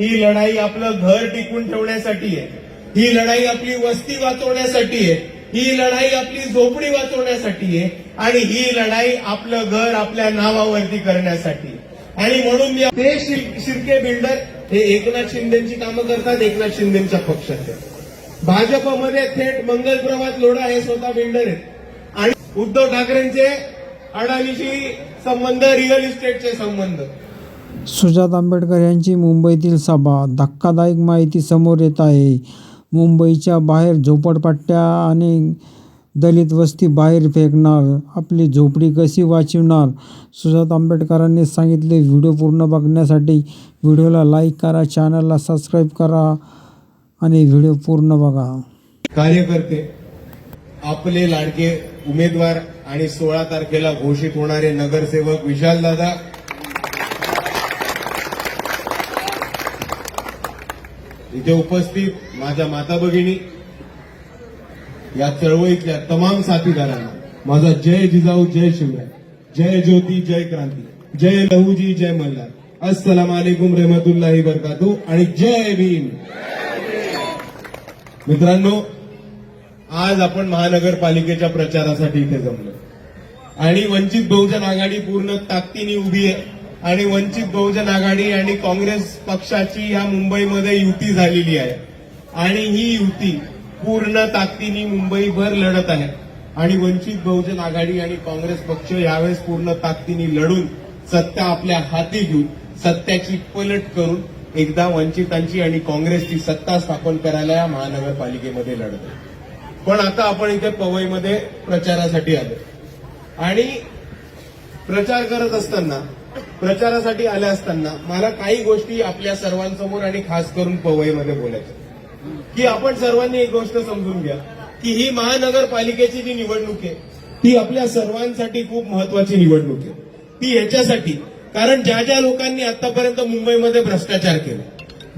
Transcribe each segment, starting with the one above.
ही लढाई आपलं घर टिकून ठेवण्यासाठी आहे. ही लढाई आपली वस्ती वाचवण्यासाठी आहे. ही लढाई आपली झोपडी वाचवण्यासाठी आहे. आणि ही लढाई आपलं घर आपल्या नावावरती करण्यासाठी आणि म्हणून ते शिर्के बिल्डर हे एकनाथ शिंदेची कामं करतात एकनाथ शिंदेच्या पक्षाचे. भाजपमध्ये थेट मंगल प्रभात लोढा हे स्वतः बिल्डर आहेत. आणि उद्धव ठाकरेंचे अडाणीशी संबंध रिअल इस्टेटचे संबंध. सुजात आंबेडकर यांची मुंबईतील सभा. धक्कादायक माहिती समोर येत आहे. मुंबईच्या बाहेर झोपडपट्ट्या आणि दलित वस्ती बाहेर फेकणार. आपली झोपडी कशी वाचवणार? सुजात आंबेडकरांनी सांगितले व्हिडिओ पूर्ण बघण्यासाठी व्हिडिओला लाईक करा चॅनलला सबस्क्राईब करा आणि व्हिडिओ पूर्ण बघा. कार्यकर्ते आपले लाडके उमेदवार आणि सोळा तारखेला घोषित होणारे नगरसेवक विशालदादा इथे उपस्थित माझ्या माता भगिनी या चळवळीतल्या तमाम साथीदारांना माझा जय जिजाऊ जय शिवराय. जय ज्योती जय क्रांती. जय लहूजी जय मल्हार. अस्सलाम वालेकुम रहमतुल्लाही बरकातू आणि जय भीम. मित्रांनो आज आपण महानगरपालिकेच्या प्रचारासाठी इथे जमलो आणि वंचित बहुजन आघाडी पूर्ण ताकदीने उभी आहे. आणि वंचित बहुजन आघाडी आणि काँग्रेस पक्षाची या मुंबईमध्ये युती झालेली आहे. आणि ही युती पूर्ण ताकदीने मुंबईभर लढत आहे. आणि वंचित बहुजन आघाडी आणि काँग्रेस पक्ष यावेळेस पूर्ण ताकदीने लढून सत्ता आपल्या हाती घेऊन सत्याची पलट करून एकदा वंचितांची आणि काँग्रेसची सत्ता स्थापन करायला या महानगरपालिकेमध्ये लढत आहे. पण आता आपण इथे पवईमध्ये प्रचारासाठी आलो. आणि प्रचार करत असताना प्रचारासाठी आल्या असताना मला काही गोष्टी आपल्या सर्वांसमोर आणि खास करून पवईमध्ये बोलायच्या की आपण सर्वांनी एक गोष्ट समजून घ्या की ही महानगरपालिकेची जी निवडणूक आहे ती आपल्या सर्वांसाठी खूप महत्वाची निवडणूक आहे. ती ह्याच्यासाठी कारण ज्या ज्या लोकांनी आतापर्यंत मुंबईमध्ये भ्रष्टाचार केला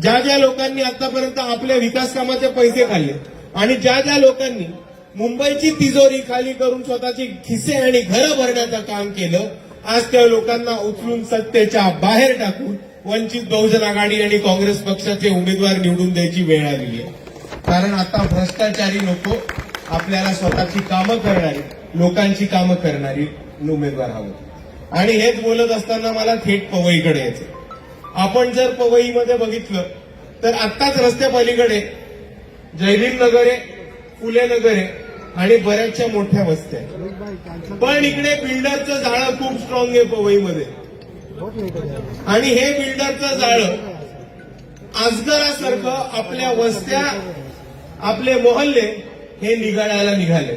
ज्या ज्या लोकांनी आतापर्यंत आपल्या विकास कामाचे पैसे खाल्ले आणि ज्या ज्या लोकांनी मुंबईची तिजोरी खाली करून स्वतःची खिसे आणि घरं भरण्याचं काम केलं आज त्या लोकांना उचलून सत्तेच्या बाहेर टाकून वंचित बहुजन आघाडी आणि काँग्रेस पक्षाचे उमेदवार निवडून द्यायची वेळ आलेली आहे. कारण आता भ्रष्टाचारी लोक आपल्याला स्वतःची कामं करणारी लोकांची कामं करणारी उमेदवार हवं. आणि हेच बोलत असताना मला थेट पवईकडे यायचं आपण जर पवईमध्ये बघितलं तर आत्ताच रस्त्या पलीकडे जयभीम नगर आहे फुले नगर आहे आणि बऱ्याचशा मोठ्या वस्त्या पण इकडे बिल्डरचं जाळं खूप स्ट्रॉंग आहे पवईमध्ये. आणि हे बिल्डरचं जाळं आजगरासारखं आपल्या वस्त्या आपले मोहल्ले हे निघाडायला निघाले.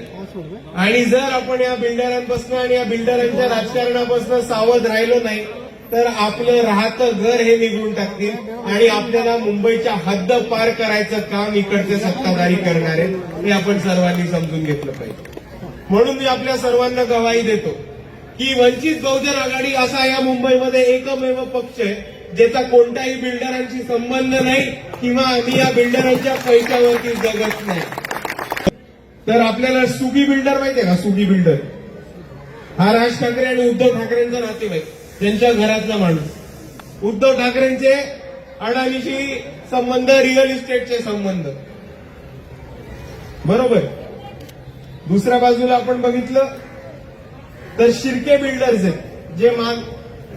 आणि जर आपण या बिल्डरांपासून आणि या बिल्डरांच्या राजकारणापासून सावध राहिलो नाही तर आपलं राहतं घर हे निघून टाकतील. आणि आपल्याला मुंबईच्या हद्द पार करायचं काम इकडचे सत्ताधारी करणार आहेत हे आपण सर्वांनी समजून घेतलं पाहिजे. म्हणून मी आपल्या सर्वांना गवाही देतो की वंचित बहुजन आघाडी असा या मुंबईमध्ये एकमेव पक्ष आहे ज्याचा कोणत्याही बिल्डरांशी संबंध नाही किंवा आम्ही या बिल्डरांच्या पैशावरती जगत नाही. तर आपल्याला सुगी बिल्डर माहितीये का? सुगी बिल्डर. हा राज ठाकरे आणि उद्धव ठाकरेंचा नातेवाईक. त्यांच्या घरातला माणूस. उद्धव ठाकरेंचे अडाणीशी संबंध रिअल इस्टेटचे संबंध. बरोबर? दुसऱ्या बाजूला आपण बघितलं तर शिर्के बिल्डर्स आहेत जे मान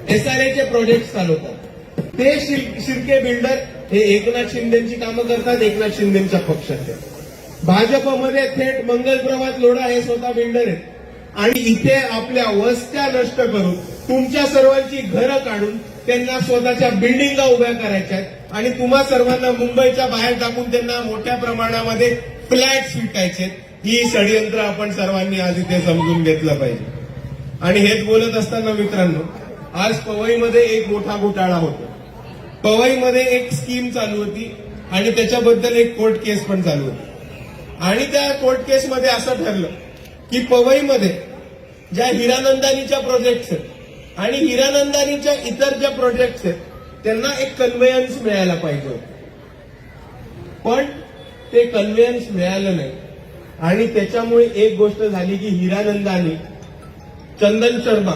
एसआरएचे प्रोजेक्ट चालवतात. ते शिर- शिर्के बिल्डर हे एकनाथ शिंदेची कामं करतात एकनाथ शिंदेच्या पक्षाचे. भाजपमध्ये थेट मंगल प्रभात लोढा हे स्वतः बिल्डर आहेत. आणि इथे आपल्या वस्त्या नष्ट करून तुमच्या सर्वांची घरं काढून त्यांना स्वतःच्या बिल्डिंगा उभ्या करायच्या आहेत. आणि तुम्हा सर्वांना मुंबईच्या बाहेर टाकून त्यांना मोठ्या प्रमाणामध्ये फ्लॅट्स विकायचे ही षडयंत्र आपण सर्वांनी आज इथे समजून घेतलं पाहिजे. आणि हेच बोलत असताना मित्रांनो आज पवईमध्ये एक मोठा घोटाळा होतो. पवईमध्ये एक स्कीम चालू होती आणि त्याच्याबद्दल एक कोर्ट केस पण चालू होती. आणि त्या कोर्ट केसमध्ये असं ठरलं की पवईमध्ये ज्या हिरानंदानीच्या प्रोजेक्ट आहेत आणि हिरानंदानीच्या इतर ज्या प्रोजेक्ट्स आहेत त्यांना एक कन्व्हेयन्स मिळायला पाहिजे होतं. पण ते कन्व्हेयन्स मिळालं नाही आणि त्याच्यामुळे एक गोष्ट झाली की हिरानंदानी चंदन शर्मा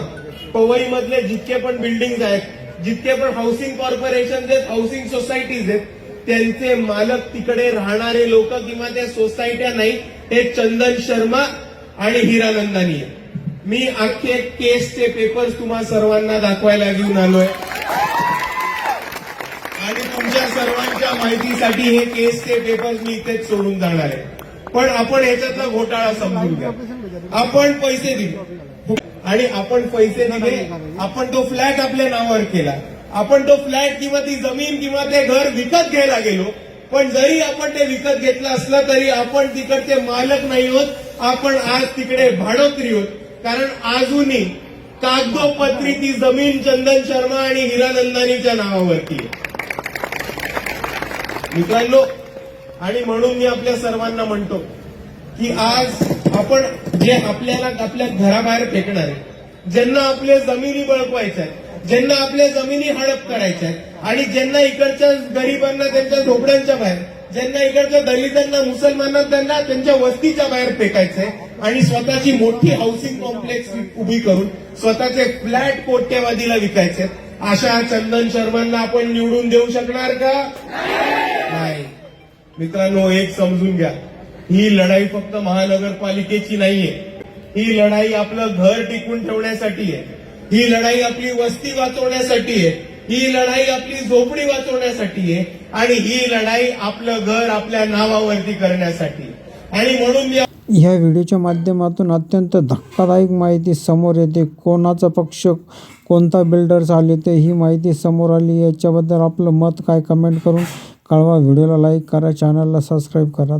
पवईमधले जितके पण बिल्डिंग आहेत जितके पण हाऊसिंग कॉर्पोरेशन आहेत हाऊसिंग सोसायटीज आहेत त्यांचे मालक तिकडे राहणारे लोक किंवा त्या सोसायट्या नाही हे चंदन शर्मा आणि हिरानंदानी आहे मी अख्खे केसचे पेपर्स तुम्हा सर्वांना दाखवायला घेऊन आलोय. आणि तुमच्या सर्वांच्या माहितीसाठी हे केसचे पेपर्स मी इथेच सोडून जाणार आहे. पण आपण याच्यातला घोटाळा समजून घ्या. आपण पैसे दिले. आणि आपण पैसे दिले. आपण तो फ्लॅट आपल्या नावावर केला. आपण तो फ्लॅट किंवा ती जमीन किंवा ते घर विकत घ्यायला गेलो. पण जरी आपण ते विकत घेतलं असलं तरी आपण तिकडचे मालक नाही होत. आपण आज तिकडे भाडोत्री होत. कारण अजूनही कागदोपत्री ती जमीन चंदन शर्मा आणि हिरानंदानीच्या नावावरती मित्रांनो आणि म्हणून मी आपल्या सर्वांना म्हणतो की आज आपण जे आपल्याला आपल्या घराबाहेर फेकणार आहे ज्यांना आपल्या जमिनी बळकवायच्या आहेत ज्यांना आपल्या जमिनी हडप करायच्या आहेत आणि ज्यांना इकडच्या गरिबांना त्यांच्या झोपड्यांच्या बाहेर ज्यांना इकडच्या दलितांना मुसलमानांना त्यांना त्यांच्या वस्तीच्या बाहेर फेकायचंय आणि स्वतःची मोठी हाऊसिंग कॉम्प्लेक्स उभी करून स्वतःचे फ्लॅट कोट्यवादीला विकायचे. अशा चंदन शर्मांना आपण निवडून देऊ शकणार का? नाही. मित्रांनो एक समजून घ्या. ही लढाई फक्त महानगरपालिकेची नाहीये. ही लढाई आपलं घर टिकून ठेवण्यासाठी आहे ही लढाई आपली वस्ती वाचवण्यासाठी आहे ही लढाई आपली झोपडी वाचवण्यासाठी आहे आणि ही लढाई आपलं घर आपल्या नावावरती करण्यासाठी. आणि म्हणून मी ह्या व्हिडिओच्या माध्यमातून अत्यंत धक्कादायक माहिती समोर येते. कोणाचा पक्ष कोणता बिल्डर्स आले ते ही माहिती समोर आली. याच्याबद्दल आपलं मत काय? कमेंट करून कळवा. व्हिडिओला लाईक करा. चॅनलला सबस्क्राईब करा.